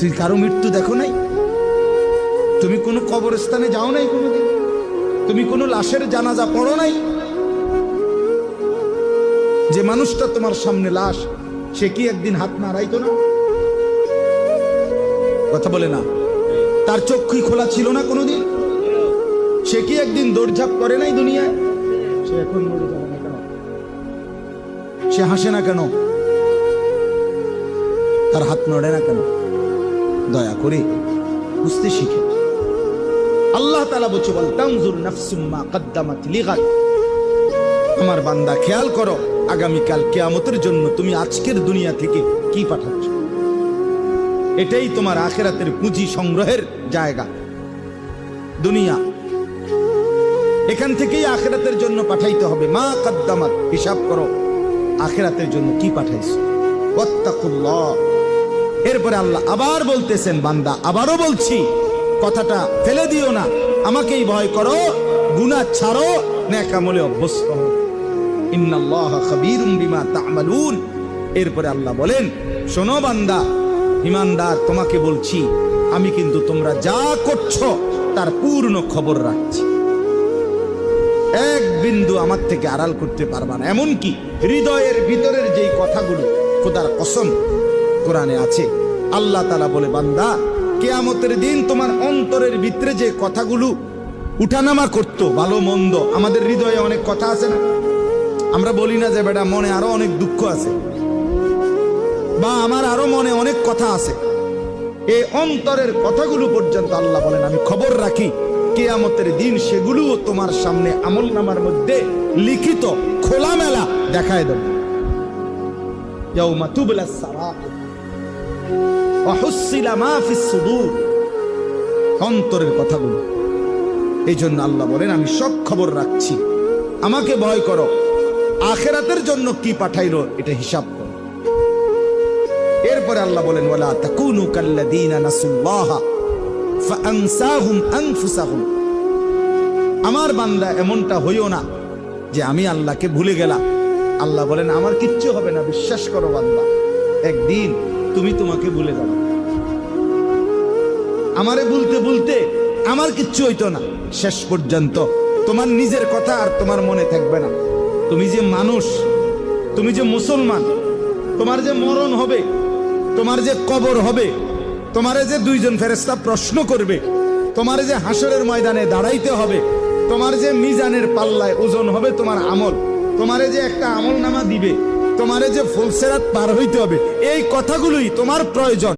তুই কারও মৃত্যু দেখো নাই? তুমি কোনো কবরস্থানে যাও নাই কোনোদিন? তুমি কোনো লাশের জানাজা পড়ো নাই? যে মানুষটা তোমার সামনে লাশ সে কি একদিন হাত নাড়াইতো না? কথা বলে না। তার চক্ষুই খোলা ছিল না কোনোদিন? সে কি একদিন দৌড়ঝাঁপ করে নাই দুনিয়ায়? সে এখন মরে যাবে না কেন? সে হাসে না কেন? তার হাত নড়ে না কেন? দয়া করে বুঝতে শিখে। আল্লাহ তালা বলছে বল তানজুর নাফসুম্মা কদ্দামাত লিগাদ। আমার বান্দা, খেয়াল করো, আগামীকাল কেয়ামতের জন্য তুমি আজকের দুনিয়া থেকে কি পাঠাচ্ছ? এটাই তোমার আখেরাতের পুঁজি সংগ্রহের জায়গা। দুনিয়া। এখান থেকেই আখেরাতের জন্য পাঠাইতে হবে। মা কদ্দামাত, হিসাব করো, আখেরাতের জন্য কি পাঠাইছো? এরপরে আল্লাহ আবার বলতেছেন, বান্দা, আবারও বলছি, কথাটা ফেলে দিও না, আমাকেই ভয় করো, গুনাহ ছাড়ো নেকামলে অভ্যস্ত এরপরে আল্লাহ বলেন, শোনো বান্দা, ইমানদার, তোমাকে বলছি, আমি কিন্তু তোমরা যা করছ, তার পূর্ণ খবর রাখছি। এক বিন্দু আমার থেকে আড়াল করতে পারবা না। এমনকি হৃদয়ের ভিতরের যেই কথাগুলো, খোদার কসম কোরআনে আছে। আল্লাহ তালা বলে, বান্দা, কেয়ামতের দিন তোমার অন্তরের ভিতরে যে কথাগুলো উঠানামা করতো, ভালো, মন্দ, আমাদের হৃদয়ে অনেক কথা আছে না? আমরা বলি না যে, বেটা, মনে আরও অনেক দুঃখ আছে। বা, আমার আরও মনে অনেক কথা আছে। এই অন্তরের কথাগুলো পর্যন্ত আল্লাহ বলেন, আমি খবর রাখি, কেয়ামতের দিন সেগুলোও তোমার সামনে আমল নামার মধ্যে লিখিত খোলামেলা দেখায় দেব। ইয়াউমা সারাইর অন্তরের কথাগুলো। এই জন্য আল্লাহ বলেন, আমি সব খবর রাখছি। আমাকে ভয় করো। আখেরাতের জন্য কি পাঠাইলো এটা হিসাব করো। এরপরে আল্লাহ বলেন আমার বান্দা এমনটা হইও না যে আমি আল্লাহকে ভুলে গেলাম। আল্লাহ বলেন, আমার কিচ্ছু হবে না, বিশ্বাস করো বান্দা। একদিন তুমি তোমাকে ভুলে যাবে। আমারে বলতে বলতে আমার কিচ্ছু হইতো না। শেষ পর্যন্ত তোমার নিজের কথা আর তোমার মনে থাকবে না। তুমি যে মানুষ, তুমি যে মুসলমান, তোমার যে মরণ হবে, তোমার যে কবর হবে, তোমারে যে দুইজন ফেরেস্তা প্রশ্ন করবে, তোমার যে হাসরের ময়দানে দাঁড়াইতে হবে, তোমার যে মিজানের পাল্লায় ওজন হবে তোমার আমল, তোমারে যে একটা আমল নামা দিবে তোমারে যে ফুলসেরাত পার হইতে হবে এই কথাগুলোই তোমার প্রয়োজন।